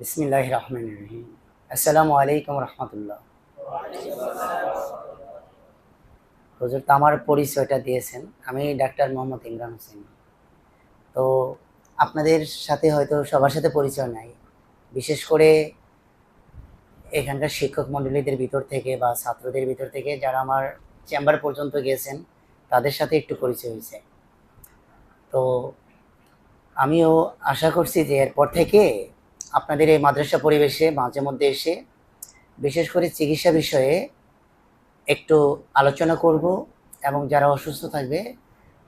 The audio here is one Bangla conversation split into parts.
বিসমিল্লাহ রহমান রহিম। আসসালামু আলাইকুম রহমতুল্লাহ। হুজুর তো আমার পরিচয়টা দিয়েছেন। আমি ডাক্তার মোহাম্মদ ইমরান হোসেন। তো আপনাদের সাথে হয়তো সবার সাথে পরিচয় নাই। বিশেষ করে এখানকার শিক্ষক মণ্ডলীদের ভিতর থেকে বা ছাত্রদের ভিতর থেকে যারা আমার চেম্বার পর্যন্ত গিয়েছেন, তাদের সাথে একটু পরিচয় হয়েছে। তো আমিও আশা করছি যে এরপর থেকে আপনাদের এই মাদ্রাসা পরিবেশে মাঝে মধ্যে এসে বিশেষ করে চিকিৎসা বিষয়ে একটু আলোচনা করব এবং যারা অসুস্থ থাকবে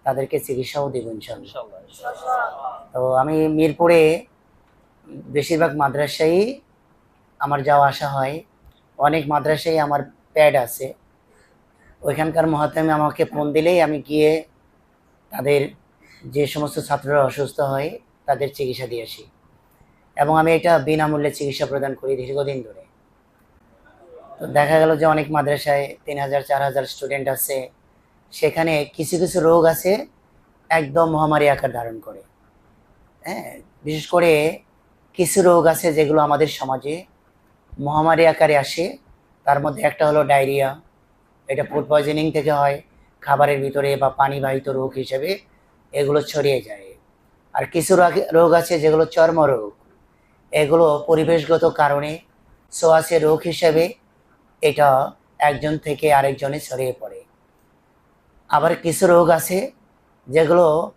তাদেরকে চিকিৎসাও দেব ইনশাল্লাহ তো আমি মিরপুরে বেশিরভাগ মাদ্রাসায় আমার যাওয়া আসা হয়। অনেক মাদ্রাসায় আমার প্যাড আছে। ওইখানকার মহাত্মে আমাকে ফোন দিলেই আমি গিয়ে তাদের যে সমস্ত ছাত্ররা অসুস্থ হয় তাদের চিকিৎসা দিয়ে আসি। এবং আমি এটা বিনামূল্যে চিকিৎসা প্রদান করি দীর্ঘদিন ধরে। তো দেখা গেল যে অনেক মাদ্রাসায় তিন হাজার, চার হাজার স্টুডেন্ট আছে। সেখানে কিছু কিছু রোগ আছে, একদম মহামারী আকার ধারণ করে। হ্যাঁ বিশেষ করে কিছু রোগ আছে যেগুলো আমাদের সমাজে মহামারী আকারে আসে। তার মধ্যে একটা হলো ডায়রিয়া। এটা ফুড পয়জনিং থেকে হয়, খাবারের ভিতরে বা পানিবাহিত রোগ হিসেবে এগুলো ছড়িয়ে যায়। আর কিছু রাগ- আছে যেগুলো চর্মরোগ। এগুলো পরিবেশগত কারণে সোয়াশে রোগ হিসেবে এটা একজন থেকে আরেকজনে ছড়িয়ে পড়ে। আবার কিছু রোগ আছে যেগুলো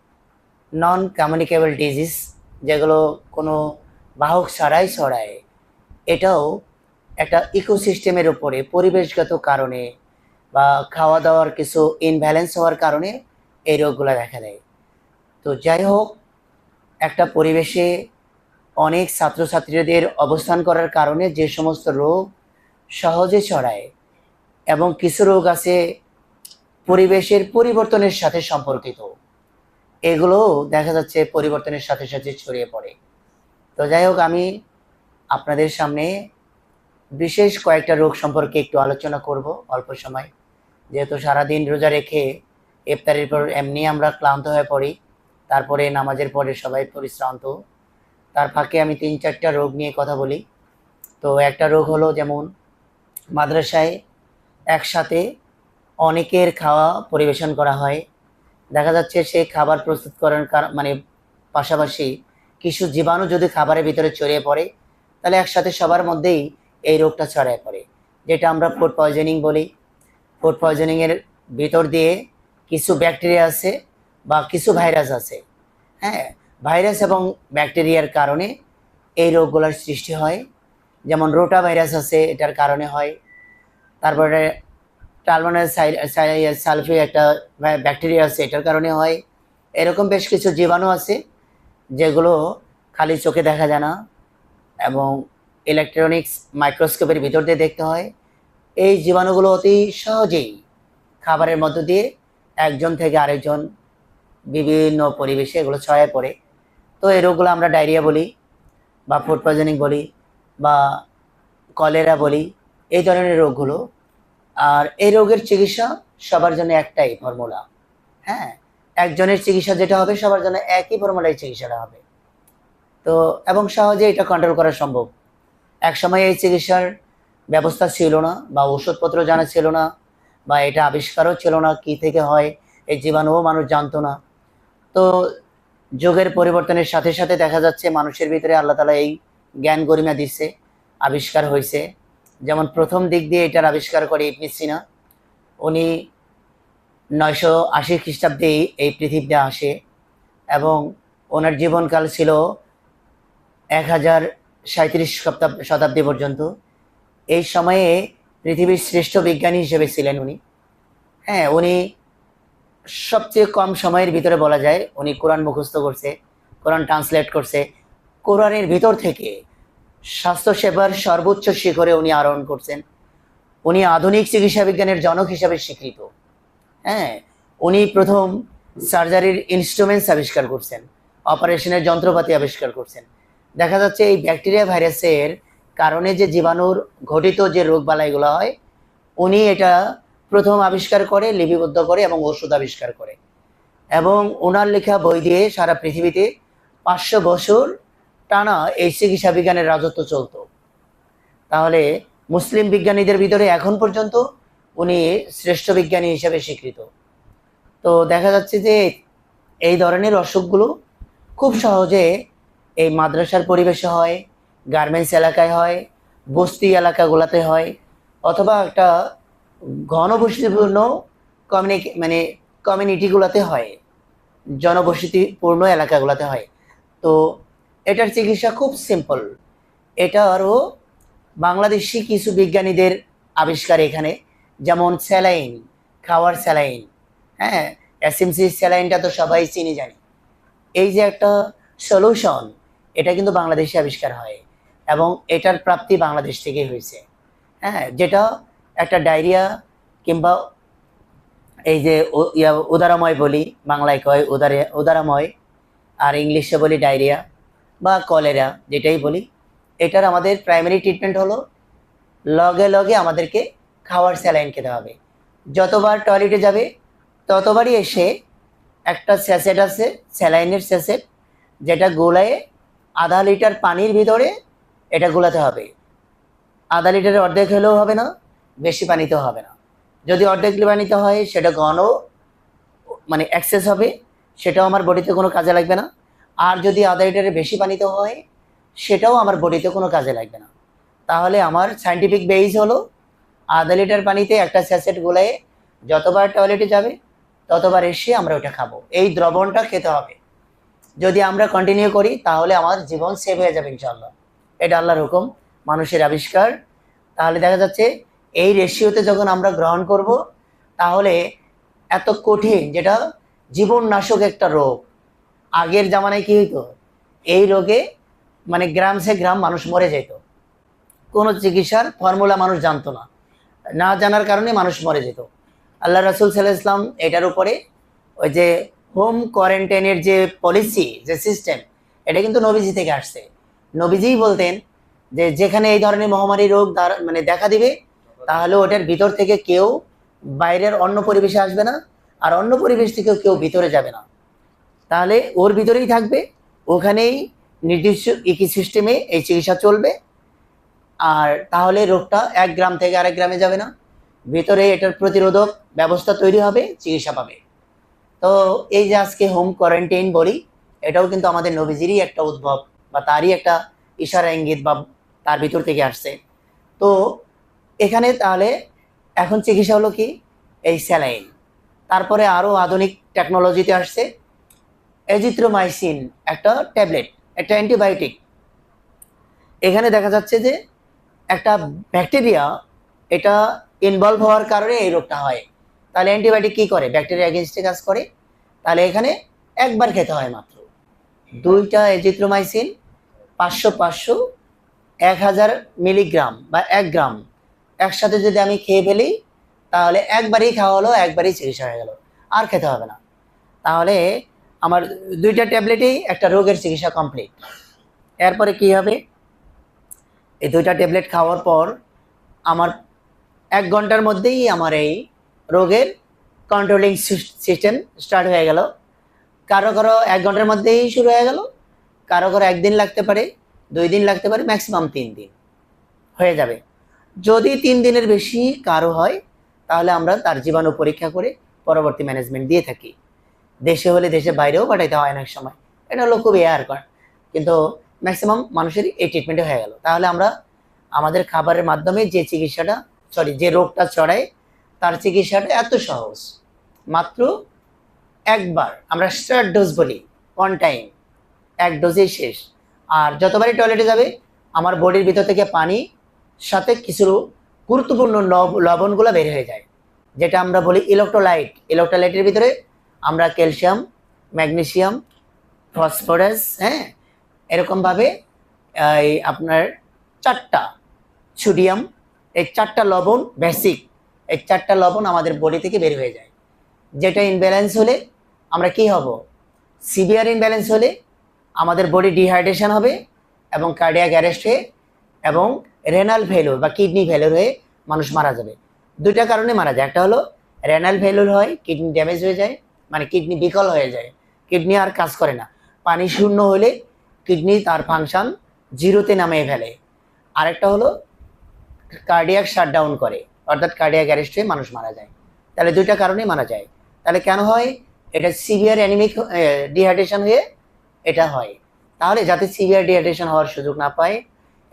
নন কমিউনিকেবল ডিজিজ যেগুলো কোনো বাহক ছাড়াই ছড়ায়। এটাও একটা ইকোসিস্টেমের উপরে পরিবেশগত কারণে বা খাওয়া দাওয়ার কিছু ইনব্যালেন্স হওয়ার কারণে এই রোগগুলো দেখা দেয়। তো যাই হোক, একটা পরিবেশে অনেক ছাত্রছাত্রীদের অবস্থান করার কারণে যে সমস্ত রোগ সহজে ছড়ায় এবং কিছু রোগ আছে পরিবেশের পরিবর্তনের সাথে সম্পর্কিত। এগুলো দেখা যাচ্ছে পরিবর্তনের সাথে সাথে ছড়িয়ে পড়ে। তো যাই হোক, আমি আপনাদের সামনে বিশেষ কয়েকটা রোগ সম্পর্কে একটু আলোচনা করব অল্প সময়। যেহেতু সারাদিন রোজা রেখে ইফতারের পর এমনি আমরা ক্লান্ত হয়ে পড়ি, তারপরে নামাজের পরে সবাই পরিশ্রান্ত। তার ফাঁকে আমি তিন চারটা রোগ নিয়ে কথা বলি। তো একটা রোগ হলো যেমন মাদ্রাসায় একসাথে অনেকের খাওয়া পরিবেশন করা হয়। দেখা যাচ্ছে সে খাবার প্রস্তুত করার কার- মানে পাশাপাশি কিছু জীবাণু যদি খাবারের ভিতরে ছড়িয়ে পড়ে, তাহলে একসাথে সবার মধ্যেই এই রোগটা ছড়িয়ে পড়ে। যেটা আমরা ফুড পয়জনিং বলি। ফুড পয়জনিংয়ের ভিতর দিয়ে কিছু ব্যাকটেরিয়া আছে বা কিছু ভাইরাস আছে। হ্যাঁ ভাইরাস এবং ব্যাকটেরিয়ার কারণে এই রোগগুলোর সৃষ্টি হয়। যেমন রোটা ভাইরাস আছে, এটার কারণে হয়। তারপরে টালমোনাল সালফি একটা ব্যাকটেরিয়া আছে, এটার কারণে হয়। এরকম বেশ কিছু জীবাণু আছে, যেগুলো খালি চোখে দেখা যায় না এবং ইলেকট্রনিক্স মাইক্রোস্কোপের ভিতর দিয়ে দেখতে হয়। এই জীবাণুগুলো অতি সহজেই খাবারের মধ্য দিয়ে একজন থেকে আরেকজন বিভিন্ন পরিবেশে এগুলো ছড়ায় পড়ে। তো এই রোগগুলো আমরা ডায়রিয়া বলি, বা ফুড পয়জনিং বলি, বা কলেরা বলি, এই ধরনের রোগগুলো। আর এই রোগের চিকিৎসা সবার জন্য একটাই ফর্মুলা হ্যাঁ? একজনের চিকিৎসা যেটা হবে, সবার জন্য একই ফর্মুলায় চিকিৎসাটা হবে। তো, এবং সহজে এটা কন্ট্রোল করা সম্ভব। এক সময় এই চিকিৎসার ব্যবস্থা ছিল না, বা ওষুধপত্র জানা ছিল না, বা এটা আবিষ্কারও ছিল না, কি থেকে হয়, এই জীবাণুও মানুষ জানতো না। তো যুগের পরিবর্তনের সাথে সাথে দেখা যাচ্ছে মানুষের ভিতরে আল্লাহ তালা এই জ্ঞান গরিমা দিচ্ছে আবিষ্কার হয়েছে যেমন প্রথম দিক দিয়ে এটার আবিষ্কার করে ইবনে সিনা। উনি নয়শো আশি খ্রিস্টাব্দে এই পৃথিবীতে আসে এবং ওনার জীবনকাল ছিল এক হাজার সাঁত্রিশ শতাব্দী পর্যন্ত। এই সময়ে পৃথিবীর শ্রেষ্ঠ বিজ্ঞানী হিসেবে ছিলেন উনি। হ্যাঁ উনি সবচেয়ে কম সময়ের ভিতরে বলা যায়, উনি কোরআন মুখস্থ করছে, কোরআন ট্রান্সলেট করছে। কোরআনের ভিতর থেকে স্বাস্থ্যসেবার সর্বোচ্চ শিখরে উনি আরোহণ করছেন। উনি আধুনিক চিকিৎসা বিজ্ঞানের জনক হিসাবে স্বীকৃত। হ্যাঁ উনি প্রথম সার্জারির ইনস্ট্রুমেন্টস আবিষ্কার করছেন, অপারেশনের যন্ত্রপাতি আবিষ্কার করছেন। দেখা যাচ্ছে এই ব্যাকটেরিয়া ভাইরাসের কারণে যে জীবাণুর ঘটিত যে রোগবালাইগুলো হয়, উনি এটা প্রথম আবিষ্কার করে, লিপিবদ্ধ করে এবং ওষুধ আবিষ্কার করে। এবং ওনার লেখা বই দিয়ে সারা পৃথিবীতে পাঁচশো বছর টানা এই চিকিৎসা বিজ্ঞানের রাজত্ব চলতো। তাহলে মুসলিম বিজ্ঞানীদের ভিতরে এখন পর্যন্ত উনি শ্রেষ্ঠ বিজ্ঞানী হিসেবে স্বীকৃত। তো দেখা যাচ্ছে যে এই ধরনের অসুখগুলো খুব সহজে এই মাদ্রাসার পরিবেশে হয়, গার্মেন্টস এলাকায় হয়, বস্তি এলাকাগুলোতে হয়, অথবা একটা ঘনবসতিপূর্ণ কমিউনিকে মানে কমিউনিটিগুলোতে হয়। জনবসতিপূর্ণ এলাকাগুলোতে হয়। তো এটার চিকিৎসা খুব সিম্পল এটা আরও বাংলাদেশি কিছু বিজ্ঞানীদের আবিষ্কার এখানে। যেমন স্যালাইন, খাওয়ার স্যালাইন হ্যাঁ? এসএমসি স্যালাইনটা তো সবাই চিনি, জানি। এই যে একটা সলিউশন এটা কিন্তু বাংলাদেশে আবিষ্কার হয়। এবং এটার প্রাপ্তি বাংলাদেশ থেকেই হয়েছে। হ্যাঁ? যেটা একটা ডায়রিয়া কিংবা এই যে উদারাময় বলি, বাংলায় কয় উদারে, উদারাময়, আর ইংলিশে বলি ডায়রিয়া বা কলেরা, যেটাই বলি, এটার আমাদের প্রাইমারি ট্রিটমেন্ট হলো লগে লগে আমাদেরকে খাওয়ার স্যালাইন খেতে হবে। যতবার টয়লেটে যাবে, ততবারই এসে একটা স্যাসেট আছে স্যালাইনের স্যাসেট যেটা গোলায় আধা লিটার পানির ভিতরে এটা গোলাতে হবে। আধা লিটারের অর্ধেক হলেও হবে না বেশি পানিতে হবে না। যদি অর্ধেক পানিতে হয়, সেটা ঘন মানে অ্যাক্সেস হবে, সেটাও আমার বডিতে কোনো কাজে লাগবে না। আর যদি আধা লিটারের বেশি পানিতে হয়, সেটাও আমার বডিতে কোনো কাজে লাগবে না। তাহলে আমার সাইন্টিফিক বেইজ হলো, আধা লিটার পানিতে একটা স্যাসেট গোলায় যতবার টয়লেটে যাবে, ততবার এসে আমরা ওটা খাব। এই দ্রবণটা খেতে হবে। যদি আমরা কন্টিনিউ করি, তাহলে আমার জীবন সেভ হয়ে যাবে ইনশাল্লাহ এটা আল্লাহর হুকুম, মানুষের আবিষ্কার। তাহলে দেখা যাচ্ছে এই রেশিওতে যখন আমরা গ্রহণ করব, তাহলে এত কঠিন, যেটা জীবন নাশক একটা রোগ। আগের জামানায় কি হইতো? এই রোগে মানে গ্রাম সে গ্রাম মানুষ মরে যেত। কোনো চিকিৎসার ফর্মুলা মানুষ জানতো না। না জানার কারণে মানুষ মরে যেত। আল্লাহ রাসুল সাল্লাহ ইসলাম এটার উপরে ওই যে হোম কোয়ারেন্টাইনের যে পলিসি যে সিস্টেম এটা কিন্তু নবীজি থেকে আসছে। নবীজিই বলতেন যে, যেখানে এই ধরনের মহামারী রোগ মানে দেখা দিবে তাহলে ওটার ভিতর থেকে কেউ বাইরের অন্য পরিবেশে আসবে না, আর অন্য পরিবেশ থেকেও কেউ ভিতরে যাবে না। তাহলে ওর ভিতরেই থাকবে, ওখানেই নির্দিষ্ট ইকি সিস্টেমে এই চিকিৎসা চলবে, আর তাহলে রোগটা এক গ্রাম থেকে আরেক গ্রামে যাবে না। ভিতরে এটার প্রতিরোধক ব্যবস্থা তৈরি হবে, চিকিৎসা পাবে। তো এই যে আজকে হোম কোয়ারেন্টাইন বলি, এটাও কিন্তু আমাদের নবীজিরই একটা উদ্ভব, বা তারই একটা ইশারা ইঙ্গিত বা তার ভিতর থেকে আসছে। তো এখানে তাহলে এখন চিকিৎসা হলো কি? এই স্যালাইন। তারপরে আরও আধুনিক টেকনোলজিতে আসছে। এজিথ্রোমাইসিন একটা ট্যাবলেট একটা অ্যান্টিবায়োটিক এখানে দেখা যাচ্ছে যে একটা ব্যাকটেরিয়া এটা ইনভলভ হওয়ার কারণে এই রোগটা হয়। তাহলে অ্যান্টিবায়োটিক কী করে? ব্যাকটেরিয়া এগেনস্টে কাজ করে। তাহলে এখানে একবার খেতে হয় মাত্র। দুইটা এজিথ্রোমাইসিন পাঁচশো পাঁচশো, এক হাজার মিলিগ্রাম বা এক গ্রাম। একসাথে যদি আমি খেয়ে ফেলি, তাহলে একবারই খাওয়া হলো, একবারই চিকিৎসা হয়ে গেল। আর খেতে হবে না। তাহলে আমার দুইটা ট্যাবলেটেই একটা রোগের চিকিৎসা কমপ্লিট এরপরে কি হবে? এই দুইটা ট্যাবলেট খাওয়ার পর আমার এক ঘণ্টার মধ্যেই আমার এই রোগের কন্ট্রোলিং সিস্টেম স্টার্ট হয়ে গেল। কারও কারও এক ঘণ্টার মধ্যেই শুরু হয়ে গেল। কারও কারও একদিন লাগতে পারে, দুই দিন লাগতে পারে ম্যাক্সিমাম তিন দিন। হয়ে যাবে। যদি তিন দিনের বেশি কারও হয়, তাহলে আমরা তার জীবাণু পরীক্ষা করে পরবর্তী ম্যানেজমেন্ট দিয়ে থাকি। দেশে হলে দেশে বাইরেও পাঠাইতে হয় অনেক সময়। এটা হলো খুব এয়ার কর কিন্তু ম্যাক্সিমাম মানুষের এই ট্রিটমেন্টে হয়ে গেল। তাহলে আমরা আমাদের খাবারের মাধ্যমে যে চিকিৎসাটা সরি যে রোগটা চড়ায় তার চিকিৎসাটা এত সহজ। মাত্র একবার, আমরা স্টার্ট ডোজ বলি ওয়ান টাইম এক ডোজেই শেষ। আর যতবারই টয়লেটে যাবে, আমার বডির ভিতর থেকে পানি সাথে কিছু গুরুত্বপূর্ণ লব- লবণগুলো বের হয়ে যায়। যেটা আমরা বলি ইলেকট্রোলাইট ইলেকট্রোলাইটের ভিতরে আমরা ক্যালসিয়াম ম্যাগনেসিয়াম ফসফরাস হ্যাঁ? এরকমভাবে, এই আপনার চারটা সোডিয়াম এই চারটা লবণ বেসিক এই চারটা লবণ আমাদের বডি থেকে বের হয়ে যায়। যেটা ইনব্যালেন্স হলে আমরা কি হব? সিভিয়ার ইনব্যালেন্স হলে আমাদের বডি ডিহাইড্রেশন হবে এবং কার্ডিয়াক অ্যারেস্ট হয়ে এবং রেনাল ফেলোর বা কিডনি ফেলোর হয়ে মানুষ মারা যাবে। দুইটা কারণে মারা যায়। একটা হলো রেনাল ফেলোর হয় কিডনি ড্যামেজ হয়ে যায় মানে কিডনি বিকল হয়ে যায়। কিডনি আর কাজ করে না। পানি শূন্য হলে কিডনি তার ফাংশন জিরোতে নামিয়ে ফেলে। আরেকটা হলো কার্ডিয়াক শাটডাউন করে, অর্থাৎ কার্ডিয়াক অ্যারেস্ট হয়ে মানুষ মারা যায়। তাহলে দুইটা কারণেই মারা যায়। তাহলে কেন হয়? এটা সিভিয়ার অ্যানিমিক ডিহাইড্রেশন হয়ে এটা হয়। তাহলে যাতে সিভিয়ার ডিহাইড্রেশন হওয়ার সুযোগ না পায়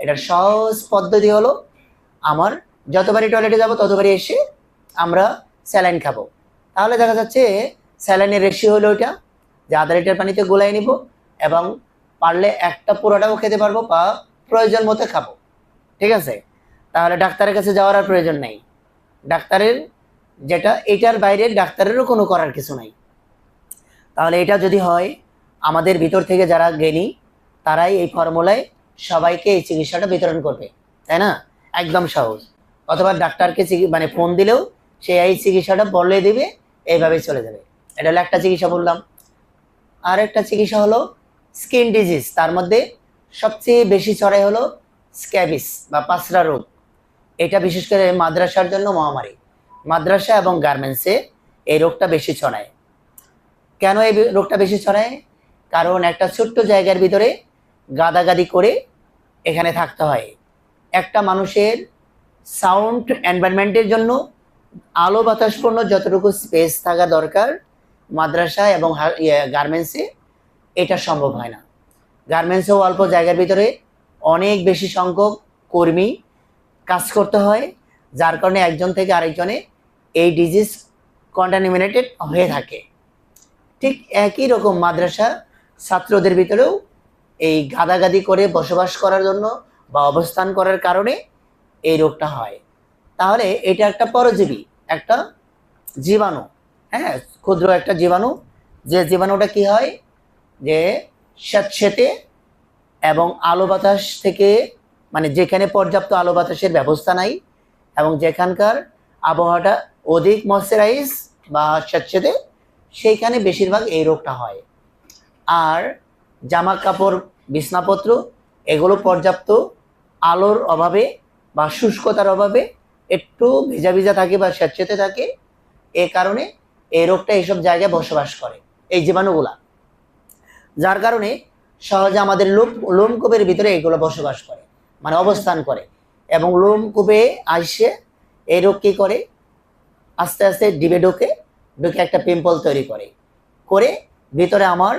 এটার সহজ পদ্ধতি হলো, আমার যতবারই টয়লেটে যাব, ততবারই এসে আমরা স্যালাইন খাব। তাহলে দেখা যাচ্ছে স্যালাইনের রেশিও হলো ওইটা যে আধা লিটার পানিতে গোলাই নিব এবং পারলে একটা পুরোটাও খেতে পারব বা প্রয়োজন মতো খাব। ঠিক আছে? তাহলে ডাক্তারের কাছে যাওয়ার আর প্রয়োজন নেই। ডাক্তারের যেটা, এটার বাইরে ডাক্তারেরও কোনো করার কিছু নাই। তাহলে এটা যদি হয়, আমাদের ভিতর থেকে যারা জ্ঞানী, তারাই এই ফর্মুলায় সবাইকে এই চিকিৎসাটা বিতরণ করবে, তাই না? একদম সহজ। অথবা ডাক্তারকে মানে ফোন দিলেও সে এই চিকিৎসাটা বলে দিবে, এইভাবেই চলে যাবে। এটা হলো একটা চিকিৎসা বললাম। আর একটা চিকিৎসা হলো স্কিন ডিজিজ। তার মধ্যে সবচেয়ে বেশি ছড়াই হলো স্ক্যাবিস বা পাসরা রোগ। এটা বিশেষ করে মাদ্রাসার জন্য মহামারী। মাদ্রাসা এবং গার্মেন্টসে এই রোগটা বেশি ছড়ায়। কেন এই রোগটা বেশি ছড়ায়? কারণ একটা ছোট্ট জায়গার ভিতরে গাদাগাদি করে এখানে থাকতে হয়। একটা মানুষের সাউন্ড এনভায়রনমেন্টের জন্য আলো বাতাসপূর্ণ যতটুকু স্পেস থাকা দরকার মাদ্রাসা এবং গার্মেন্টসে, এটা সম্ভব হয় না। গার্মেন্টসেও অল্প জায়গার ভিতরে অনেক বেশি সংখ্যক কর্মী কাজ করতে হয়, যার কারণে একজন থেকে আরেকজনে এই ডিজিজ কন্টামিনেটেড হয়ে থাকে। ঠিক একই রকম মাদ্রাসা ছাত্রদের ভিতরেও এই গাদাগাদি করে বসবাস করার জন্য বা অবস্থান করার কারণে এই রোগটা হয়। তাহলে এটা একটা পরজীবী, একটা জীবাণু হ্যাঁ? ক্ষুদ্র একটা জীবাণু, যে জীবাণুটা কি হয়? যে স্যাঁতসেঁতে এবং আলো বাতাস থেকে মানে যেখানে পর্যাপ্ত আলো বাতাসের ব্যবস্থা নাই এবং যেখানকার আবহাওয়াটা অধিক ময়শ্চারাইজ বা স্যাঁতসেঁতে, সেইখানে বেশিরভাগ এই রোগটা হয়। আর জামা কাপড় বিছনাপত্র, এগুলো পর্যাপ্ত। আলোর অভাবে বা শুষ্কতার অভাবে একটু ভিজা ভিজা থাকে বা স্যাঁতসেঁতে থাকে। এ কারণে এই রোগটা এইসব জায়গায় বসবাস করে, এই জীবাণুগুলা। যার কারণে সহজে আমাদের লোম, লোমকূপের ভিতরে এগুলো বসবাস করে মানে অবস্থান করে। এবং লোমকূপে আসে এই রোগ কী করে? আস্তে আস্তে ডিবে ঢোকে, ঢুকে একটা পিম্পল তৈরি করে। করে ভিতরে আমার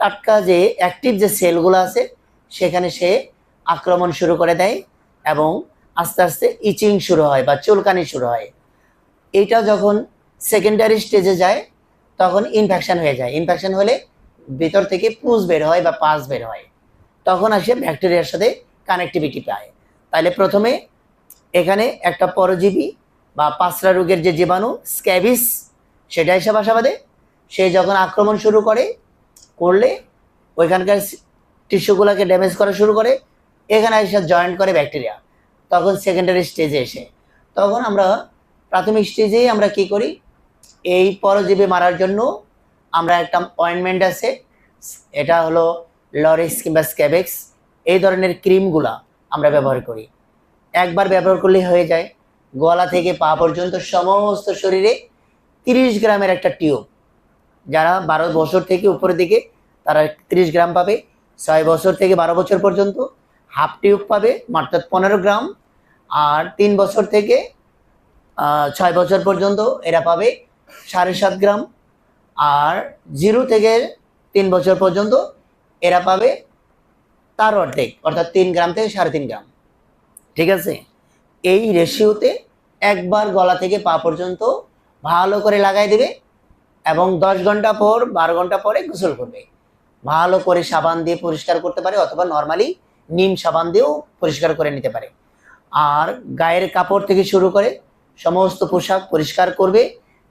টাটকা যে অ্যাক্টিভ যে সেলগুলো আছে, সেখানে সে আক্রমণ শুরু করে দেয় এবং আস্তে আস্তে ইচিং শুরু হয় বা চুলকানি শুরু হয়। এটা যখন সেকেন্ডারি স্টেজে যায়, তখন ইনফেকশন হয়ে যায়। ইনফেকশন হলে ভিতর থেকে পুজ বের হয় বা পাস বের হয়। তখন আসে ব্যাকটেরিয়ার সাথে কানেক্টিভিটি পায়। তাহলে প্রথমে এখানে একটা পরজীবী বা পাঁচরা রোগের যে জীবাণু স্ক্যাবিস সেটা এসে বাসা বাঁধে সে যখন আক্রমণ শুরু করে করলে ওইখানকার টিস্যুগুলোকে ড্যামেজ করা শুরু করে, এখানে এসে জয়েন্ট করে ব্যাকটেরিয়া তখন সেকেন্ডারি স্টেজে এসে। তখন আমরা প্রাথমিক স্টেজেই আমরা কি করি? এই পরজীবী মারার জন্য আমরা একটা অয়েনমেন্ট আছে, এটা হলো লরিক্স কিংবা স্ক্যাবেক্স এই ধরনের ক্রিমগুলা আমরা ব্যবহার করি। একবার ব্যবহার করলে হয়ে যায়। গলা থেকে পা পর্যন্ত সমস্ত শরীরে তিরিশ গ্রামের একটা টিউব যারা বারো বছর থেকে উপরের দিকে, তারা তিরিশ গ্রাম পাবে। ছয় বছর থেকে বারো বছর পর্যন্ত হাফ টিউব পাবে মাত্র পনেরো গ্রাম। আর তিন বছর থেকে ছয় বছর পর্যন্ত এরা পাবে সাড়ে সাত গ্রাম। আর জিরো থেকে তিন বছর পর্যন্ত এরা পাবে তার অর্ধেক, অর্থাৎ তিন গ্রাম থেকে সাড়ে তিন গ্রাম। ঠিক আছে? এই রেশিওতে একবার গলা থেকে পা পর্যন্ত ভালো করে লাগাই দেবে। এবং দশ ঘণ্টা পর, বারো ঘণ্টা পরে গোসল করবে। ভালো করে সাবান দিয়ে পরিষ্কার করতে পারে অথবা নর্মালি নিম সাবান দিয়েও পরিষ্কার করে নিতে পারে। আর গায়ের কাপড় থেকে শুরু করে সমস্ত পোশাক পরিষ্কার করবে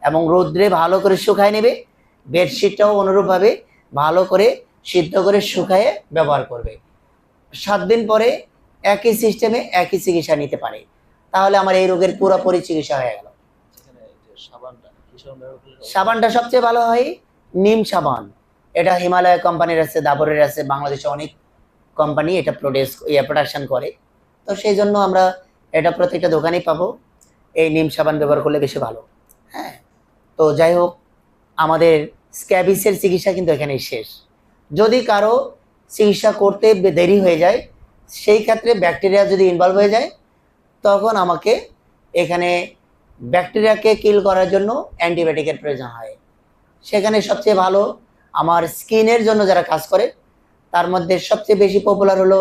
এবং রৌদ্রে ভালো করে শুকায় নেবে। বেডশিটটাও অনুরূপভাবে ভালো করে সিদ্ধ করে শুকায়ে ব্যবহার করবে। সাত দিন পরে একই সিস্টেমে একই চিকিৎসা নিতে পারে। তাহলে আমার এই রোগের পুরোপুরি চিকিৎসা হয়ে গেল। সাবানটা সাবানটা সবচেয়ে ভালো হয় নিম সাবান। এটা হিমালয় কোম্পানির আছে, দাবরের আছে, বাংলাদেশে অনেক কোম্পানি এটা প্রোডিউস ইয়ে প্রোডাকশন করে। তো সেই জন্য আমরা এটা প্রত্যেকটা দোকানেই পাবো। এই নিম সাবান ব্যবহার করলে বেশি ভালো। হ্যাঁ তো যাই হোক, আমাদের স্ক্যাবিসের চিকিৎসা কিন্তু এখানেই শেষ। যদি কারও চিকিৎসা করতে দেরি হয়ে যায়, সেই ক্ষেত্রে ব্যাকটেরিয়া যদি ইনভলভ হয়ে যায়, তখন আমাকে এখানে ব্যাকটেরিয়াকে কিল করার জন্য অ্যান্টিবায়োটিকের প্রয়োজন হয়। সেখানে সবচেয়ে ভালো আমার স্কিনের জন্য যারা কাজ করে, তার মধ্যে সবচেয়ে বেশি পপুলার হলো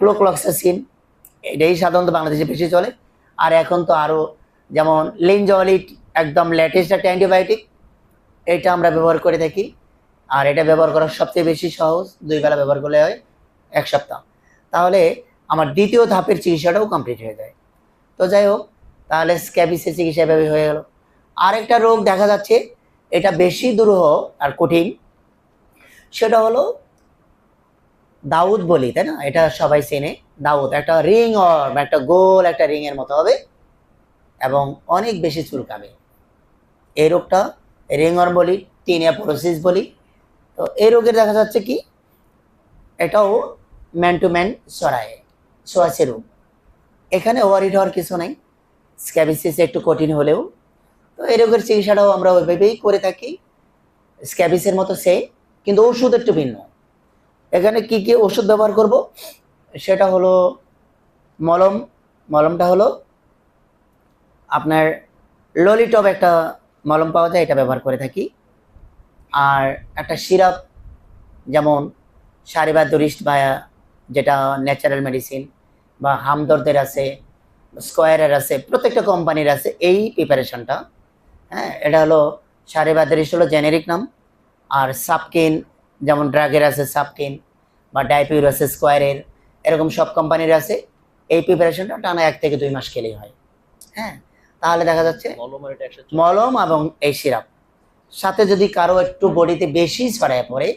ক্লোক্লক্সাসিন এটাই সাধারণত বাংলাদেশে বেশি চলে। আর এখন তো আরও যেমন লিনজলিট একদম লেটেস্ট একটা অ্যান্টিবায়োটিক এটা আমরা ব্যবহার করে থাকি। আর এটা ব্যবহার করা সবচেয়ে বেশি সহজ, দুই বেলা ব্যবহার করলে হয় এক সপ্তাহ। তাহলে আমার দ্বিতীয় ধাপের চিকিৎসাটাও কমপ্লিট হয়ে যায়। তো যাই হোক তাহলে স্ক্যাবিসের চিকিৎসা এভাবে হয়ে গেল। আরেকটা রোগ দেখা যাচ্ছে, এটা বেশি দুরূহ আর কঠিন, সেটা হলো দাউদ বলি, তাই না? এটা সবাই চেনে, দাউদ। একটা রিং অর একটা গোল একটা রিং এর মতো হবে এবং অনেক বেশি চুলকাবে। এই রোগটা রিং অর বলি টিনিয়া প্রোসিস বলি। তো এই রোগের দেখা যাচ্ছে কি? এটাও ম্যান টু ম্যান সরায় সোয়াশে রোগ। এখানে ওয়ারিড হওয়ার কিছু নাই। স্ক্যাবিসিস একটু কঠিন হলেও, তো এই রোগের চিকিৎসাটাও আমরা ওইভাবেই করে থাকি। স্ক্যাবিসের মতো সে কিন্তু ওষুধ একটু ভিন্ন। এখানে কি কি ওষুধ ব্যবহার করব? সেটা হলো মলম। মলমটা হলো আপনার ললিটপ একটা মলম পাওয়া যায়, এটা ব্যবহার করে থাকি। আর একটা সিরাপ, যেমন সারিবাদরিস্ট বা যেটা ন্যাচারাল মেডিসিন বা হামদর্দের আছে স্কোয়ারের আছে প্রত্যেকটা কোম্পানির আছে এই প্রিপারেশনটা হ্যাঁ এটা হলো সারে সারিবাদরিস্ট হলো জেনেরিক নাম আর সাপকিন যেমন ড্রাগের আছে সাপকিন বা ডাইপিউর আছে স্কোয়ারের এরকম সব কোম্পানির আছে এই প্রিপারেশনটা টানা এক থেকে দুই মাস খেলেই হয় হ্যাঁ তাহলে দেখা যাচ্ছে মলম এবং এই সিরাপ সাথে যদি কারও একটু বডিতে বেশি ছড়ায় পড়ে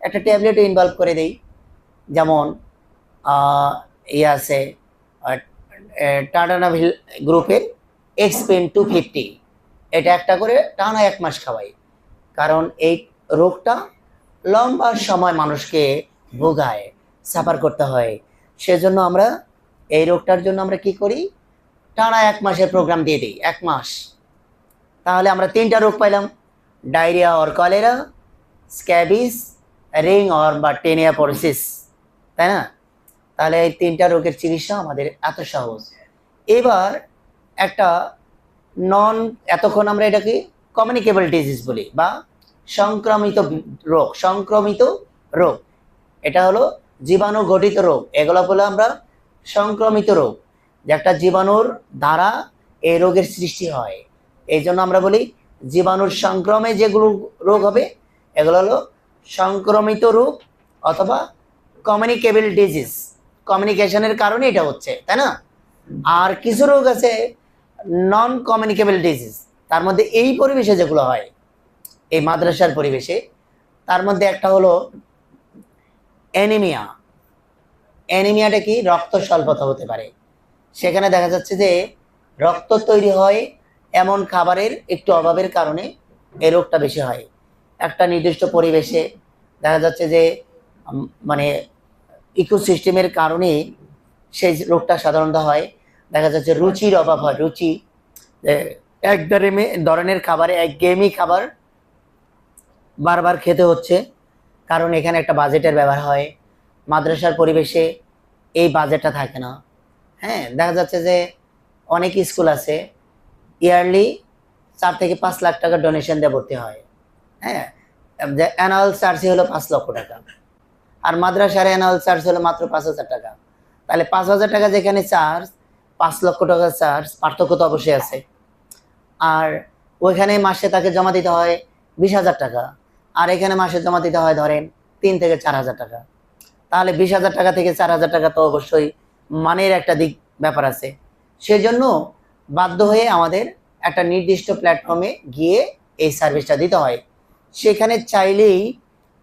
একটা ট্যাবলেটও ইনভলভ করে দেই যেমন ইয়ে আছে টাটানাভিল গ্রুপের এক্সপেন টু ফিফটি এটা একটা করে টানা এক মাস খাওয়াই। কারণ এই রোগটা লম্বা সময় মানুষকে ভোগায় সাফার করতে হয়। সেজন্য আমরা এই রোগটার জন্য আমরা কি করি? টানা এক মাসের প্রোগ্রাম দিয়ে দিই, এক মাস। তাহলে আমরা তিনটা রোগ পাইলাম। Diarrhoea or cholera scabies ringworm বা টেনিয়া পরিসিস, তাই না? তাহলে এই তিনটা রোগের চিকিৎসা আমাদের এত সহজ। এবার একটা নন এতক্ষণ আমরা এটাকে কমিউনিকেবল ডিজিজ বলি বা সংক্রমিত রোগ সংক্রমিত রোগ। এটা হলো জীবাণু ঘটিত রোগ। এগুলো বলে আমরা সংক্রমিত রোগ, যে একটা জীবাণুর দ্বারা এই রোগের সৃষ্টি হয়। এই জন্য আমরা বলি জীবাণুর সংক্রমে যেগুলো রোগ হবে, এগুলো হলো সংক্রমিত রোগ অথবা কমিউনিকেবল ডিজিজ কমিউনিকেশনের কারণে এটা হচ্ছে, তাই না? আর কিছু রোগ আছে নন কমিউনিকেবল ডিজিজ তার মধ্যে এই পরিবেশে যেগুলো হয়, এই মাদ্রাসার পরিবেশে, তার মধ্যে একটা হলো অ্যানিমিয়া অ্যানিমিয়াটা কি? রক্ত স্বল্পতা হতে পারে। সেখানে দেখা যাচ্ছে যে রক্ত তৈরি হয় এমন খাবারের একটু অভাবের কারণে এই রোগটা বেশি হয়। একটা নির্দিষ্ট পরিবেশে দেখা যাচ্ছে যে মানে ইকোসিস্টেমের কারণে সেই রোগটা সাধারণত হয়। দেখা যাচ্ছে রুচির অভাব হয়, রুচি এক ধরনের খাবারে, এক গেমি খাবার বারবার খেতে হচ্ছে। কারণ এখানে একটা বাজেটের ব্যবহার হয়। মাদ্রাসার পরিবেশে এই বাজেটটা থাকে না। হ্যাঁ দেখা যাচ্ছে যে অনেক স্কুল আছে, ইয়ারলি চার থেকে পাঁচ লাখ টাকা ডোনেশন দিয়ে ভর্তি হয়। হ্যাঁ অ্যানুয়াল চার্জ হলো পাঁচ লক্ষ টাকা। আর মাদ্রাসার অ্যানুয়াল চার্জ হলো মাত্র পাঁচ হাজার টাকা। তাহলে পাঁচ হাজার টাকা যেখানে চার্জ পাঁচ লক্ষ টাকা চার্জ পার্থক্য তো অবশ্যই আছে। আর ওইখানে মাসে তাকে জমা দিতে হয় বিশ হাজার টাকা। আর এখানে মাসে জমা দিতে হয় ধরেন তিন থেকে চার হাজার টাকা। তাহলে বিশ হাজার টাকা থেকে চার হাজার টাকা তো অবশ্যই মানের একটা দিক ব্যাপার আছে। সেজন্য বাধ্য হয়ে আমাদের একটা নির্দিষ্ট প্ল্যাটফর্মে গিয়ে এই সার্ভিসটা দিতে হয়। সেখানে চাইলেই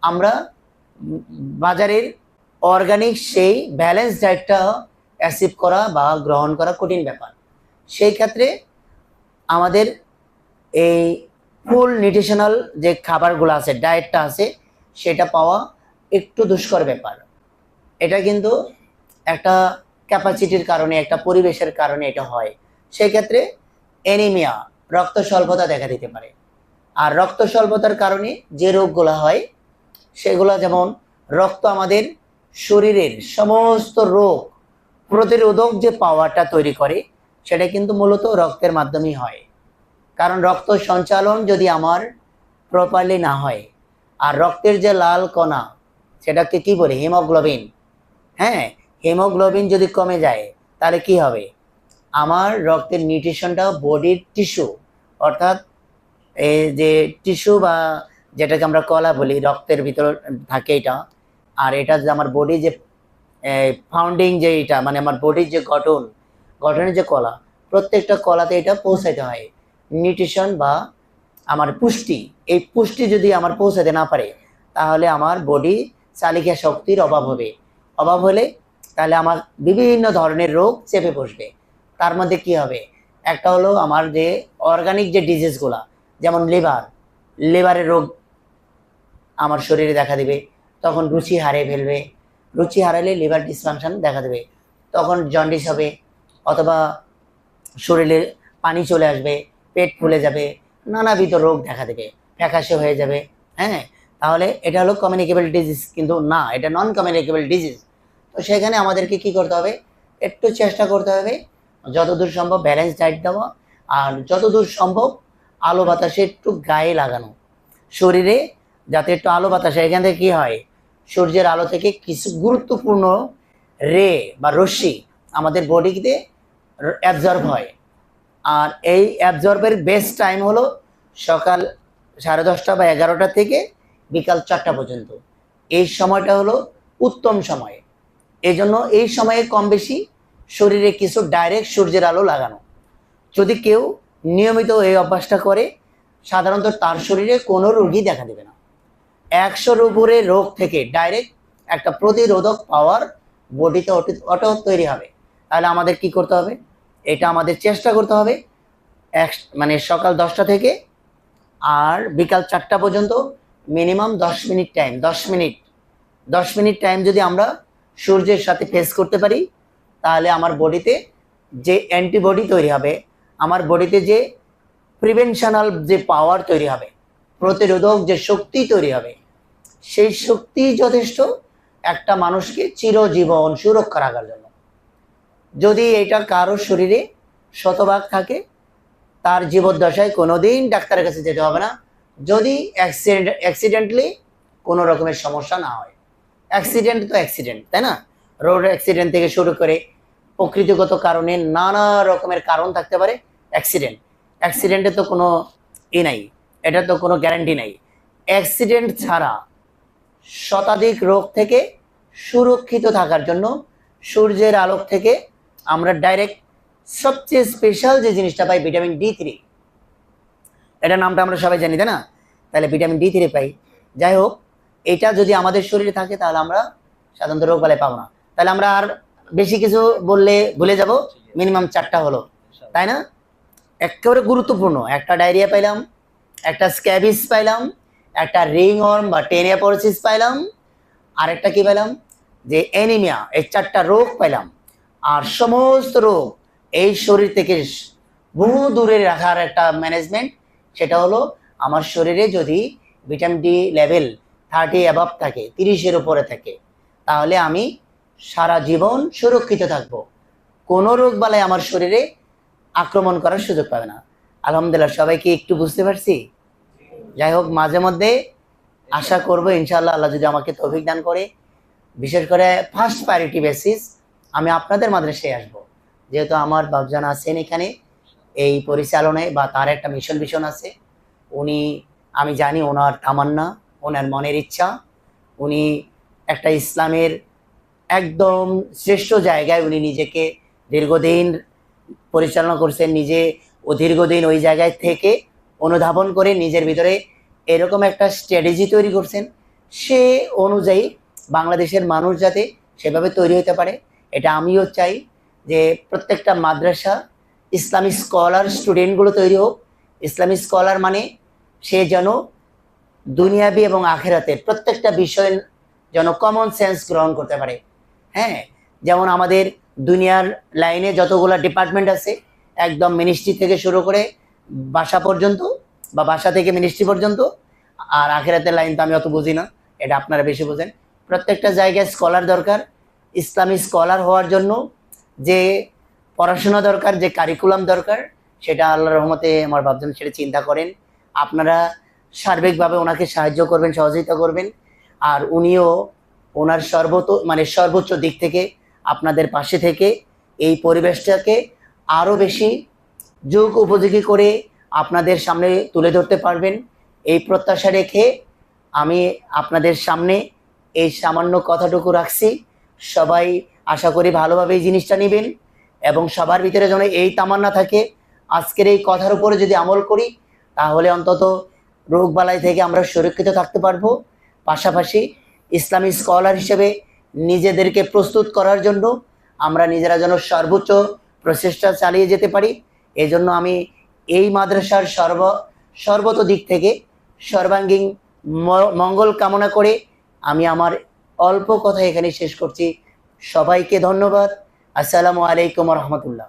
আমরা বাজারের অর্গানিক সেই ব্যালেন্স ডায়েটটা অ্যাসিভ করা বা গ্রহণ করা কঠিন ব্যাপার। সেই ক্ষেত্রে আমাদের এই ফুল নিউট্রিশনাল যে খাবারগুলো আছে ডায়েটটা আছে, সেটা পাওয়া একটু দুষ্কর ব্যাপার। এটা কিন্তু একটা ক্যাপাসিটির কারণে, একটা পরিবেশের কারণে এটা হয়। সেই ক্ষেত্রে অ্যানিমিয়া রক্ত স্বল্পতা দেখা দিতে পারে। আর রক্ত স্বল্পতার কারণে যে রোগগুলো হয় সেগুলো যেমন রক্ত আমাদের শরীরের সমস্ত রোগ, প্রতিরোধক যে পাওয়ারটা তৈরি করে, সেটা কিন্তু মূলত রক্তের মাধ্যমেই হয়। কারণ রক্ত সঞ্চালন যদি আমার প্রপারলি না হয়, আর রক্তের যে লাল কণা, সেটাকে কি বলে? হিমোগ্লোবিন হ্যাঁ হিমোগ্লোবিন যদি কমে যায়, তাহলে কি হবে? আমার রক্তের নিউট্রিশনটা বডির টিস্যু অর্থাৎ এই যে টিস্যু বা যেটাকে আমরা কলা বলি, রক্তের ভিতর থাকে এটা। আর এটা যে আমার বডি যে ফাউন্ডিং যে এটা মানে আমার বডির যে গঠন, গঠনের যে কলা, প্রত্যেকটা কলাতে এটা পৌঁছাইতে হয়। নিউট্রিশন বা আমার পুষ্টি, এই পুষ্টি যদি আমার পৌঁছাতে না পারে, তাহলে আমার বডি চালিকা শক্তির অভাব হবে। অভাব হলে তাহলে আমার বিভিন্ন ধরনের রোগ চেপে বসবে। তার মধ্যে কি হবে? একটা হলো আমার যে অর্গানিক যে ডিজিজগুলা যেমন লিভার লিভারের রোগ আমার শরীরে দেখা দেবে। তখন রুচি হারিয়ে ফেলবে। রুচি হারালে লিভার ডিসফাংশন দেখা দেবে। তখন জন্ডিস হবে অথবা শরীরে পানি চলে আসবে, পেট ফুলে যাবে, নানাবিধ রোগ দেখা দেবে, ফ্যাকাশে হয়ে যাবে হ্যাঁ? তাহলে এটা হলো কমিউনিকেবল ডিজিজ কিন্তু না, এটা নন কমিউনিকেবল ডিজিজ তো সেখানে আমাদেরকে কি করতে হবে? একটু চেষ্টা করতে হবে, যতদূর সম্ভব ব্যালেন্স ডায়েট দেওয়া, আর যতদূর সম্ভব আলো বাতাসে একটু গায়ে লাগানো। শরীরে যাতে একটু আলো বাতাসে, এখান থেকে কি হয়? সূর্যের আলো থেকে কিছু গুরুত্বপূর্ণ রে বা রশ্মি আমাদের বডিতে অ্যাবজর্ব হয়। আর এই অ্যাবজর্বের বেস্ট টাইম হলো সকাল সাড়ে দশটা বা এগারোটা থেকে বিকাল চারটা পর্যন্ত। এই সময়টা হলো উত্তম সময়। এই জন্য এই সময়ে কম বেশি শরীরে কিছু ডাইরেক্ট সূর্যের আলো লাগানো। যদি কেউ নিয়মিত এই অভ্যাসটা করে, সাধারণত তার শরীরে কোনো রোগই দেখা দেবে না। একশোর উপরে রোগ থেকে ডাইরেক্ট একটা প্রতিরোধক পাওয়ার বডিতে অটো- তৈরি হবে। তাহলে আমাদের কি করতে হবে? এটা আমাদের চেষ্টা করতে হবে। এক মানে সকাল দশটা থেকে আর বিকাল চারটা পর্যন্ত মিনিমাম দশ মিনিট টাইম দশ মিনিট দশ মিনিট টাইম যদি আমরা সূর্যের সাথে ফেস করতে পারি, তাহলে আমার বডিতে যে অ্যান্টিবডি তৈরি হবে, আমার বডিতে যে প্রিভেনশনাল যে পাওয়ার তৈরি হবে, প্রতিরোধক যে শক্তি তৈরি হবে সেই শক্তি যথেষ্ট, একটা মানুষকে চিরজীবন সুরক্ষা রাখার জন্য। যদি এটা কারও শরীরে শতভাগ থাকে, তার জীবদ্দশায় কোনোদিন ডাক্তারের কাছে যেতে হবে না। যদি অ্যাক্সিডেন্ট অ্যাক্সিডেন্টলি কোনো রকমের সমস্যা না হয়। অ্যাক্সিডেন্ট তো অ্যাক্সিডেন্ট তাই না? রোড অ্যাক্সিডেন্ট থেকে শুরু করে প্রকৃতিগত কারণে নানা রকমের কারণ থাকতে পারে অ্যাক্সিডেন্ট অ্যাক্সিডেন্টে তো কোনো ই নাই, এটা তো কোনো গ্যারান্টি নাই। অ্যাক্সিডেন্ট ছাড়া শতাধিক রোগ থেকে সুরক্ষিত থাকার জন্য সূর্যের আলোক থেকে আমরা ডাইরেক্ট সবচেয়ে স্পেশাল যে জিনিসটা পাই ভিটামিন ডি থ্রি এটা নামটা আমরা সবাই জানি, তাই না? তাহলে ভিটামিন ডি থ্রি পাই। যাই হোক, এটা যদি আমাদের শরীরে থাকে তাহলে আমরা সাধারণত রোগ বালাই পাবো না। তাহলে আমরা আর বেশি কিছু বললে ভুলে যাব মিনিমাম চারটা হলো, তাই না? একেবারে গুরুত্বপূর্ণ। একটা ডায়রিয়া পাইলাম, একটা স্ক্যাবিস পাইলাম একটা রিং অর্ম বা টেনিয়া পরসিস পাইলাম। আরেকটা কি পাইলাম? যে অ্যানিমিয়া এই চারটা রোগ পাইলাম। আর সমস্ত রোগ এই শরীর থেকে বহু দূরে রাখার একটা ম্যানেজমেন্ট সেটা হলো আমার শরীরে যদি vitamin D level thirty above থাকে, তিরিশের উপরে থাকে, তাহলে আমি সারা জীবন সুরক্ষিত থাকব। কোনো রোগ বালাই আমার শরীরে আক্রমণ করার সুযোগ পাবে না। আলহামদুলিল্লাহ, সবাইকে একটু বুঝতে পারছি? যাই হোক, মাঝে মধ্যে আশা করব ইনশাআল্লাহ আল্লাহ যদি আমাকে তৌফিক দান করে। বিশেষ করে ফার্স্ট প্রায়োরিটি বেসিস আমি আপনাদের মাদ্রাসায় আসব। যেহেতু আমার বাবজান আছেন এখানে, এই পরিচালনায় বা তার একটা মিশন ভিশন আছে। উনি, আমি জানি ওনার তামান্না, ওনার মনের ইচ্ছা। উনি একটা ইসলামের একদম শ্রেষ্ঠ জায়গায় উনি নিজেকে দীর্ঘদিন পরিচালনা করছেন, নিজে ও দীর্ঘদিন ওই জায়গায় থেকে অনুধাবন করে নিজের ভিতরে এরকম একটা স্ট্র্যাটেজি তৈরি করছেন। সে অনুযায়ী বাংলাদেশের মানুষ যাতে সেভাবে তৈরি হতে পারে, এটা আমিও চাই যে প্রত্যেকটা মাদ্রাসা ইসলামিক স্কলার স্টুডেন্টগুলো তৈরি হোক। ইসলামিক স্কলার মানে সে যেন দুনিয়াবি এবং আখেরাতে প্রত্যেকটা বিষয় যেন কমন সেন্স গ্রহণ করতে পারে। হ্যাঁ যেমন আমাদের দুনিয়ার লাইনে যতগুলো ডিপার্টমেন্ট আছে, একদম মিনিস্ট্রি থেকে শুরু করে বাসা পর্যন্ত বা বাসা থেকে মিনিস্ট্রি পর্যন্ত, আর আখেরাতের লাইন তো আমি অত বুঝি না, এটা আপনারা বেশি বোঝেন। প্রত্যেকটা জায়গায় স্কলার দরকার, ইসলামী স্কলার হওয়ার জন্য যে পড়াশোনা দরকার, যে কারিকুলাম দরকার, সেটা আল্লাহ রহমতে আমার ভাবছেন সেটা চিন্তা করেন। আপনারা সার্বিকভাবে ওনাকে সাহায্য করবেন, সহযোগিতা করবেন, আর উনিও ওনার সর্বত মানে সর্বোচ্চ দিক থেকে আপনাদের পাশে থেকে এই পরিবেশটাকে আরও বেশি যোগ উপযোগী করে আপনাদের সামনে তুলে ধরতে পারবেন। এই প্রত্যাশা রেখে আমি আপনাদের সামনে এই সামান্য কথাটুকু রাখছি। সবাই আশা করি ভালোভাবে এই জিনিসটা নেবেন এবং সবার ভিতরে যেন এই তামান্না থাকে। আজকের এই কথার উপরে যদি আমল করি, তাহলে অন্তত রোগবালাই থেকে আমরা সুরক্ষিত থাকতে পারব। পাশাপাশি ইসলামী স্কলার হিসেবে নিজেদেরকে প্রস্তুত করার জন্য আমরা নিজেরা যেন সর্বোচ্চ প্রচেষ্টা চালিয়ে যেতে পারি। এই জন্য আমি এই মাদ্রাসার সর্ব, সর্বত দিক থেকে সর্বাঙ্গীন মঙ্গল কামনা করে আমি আমার অল্প কথা এখানে শেষ করছি সবাইকে ধন্যবাদ আসসালামু আলাইকুম রহমতুল্লাহ।